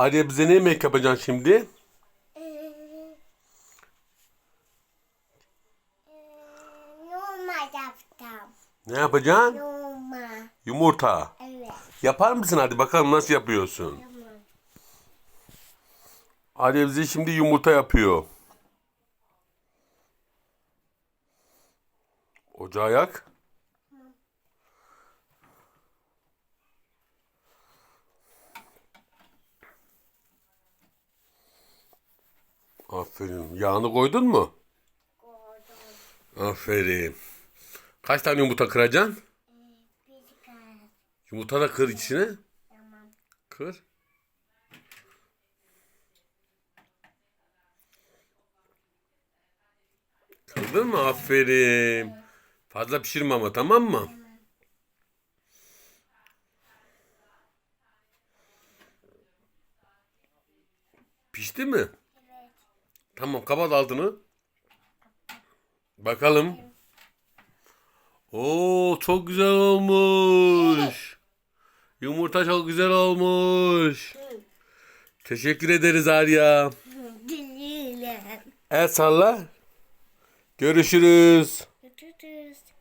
Arya bize ne yemek yapacaksın şimdi? Ee, e, yaptım. Ne yapacaksın? Normal. Yumurta. Evet. Yapar mısın hadi bakalım nasıl yapıyorsun? Tamam. Arya bize şimdi yumurta yapıyor. Ocağı yak. Aferin. Yağını koydun mu? Koydum. Aferin. Kaç tane yumurta kıracaksın? Bir kere. Yumurta da kır içine. Tamam. Kır. Kırdın mı? Aferin. Fazla pişirme ama tamam mı? Pişti mi? Tamam kapat altını. Bakalım. Oo çok güzel olmuş. Yumurta çok güzel olmuş. Teşekkür ederiz Arya. El salla. Görüşürüz.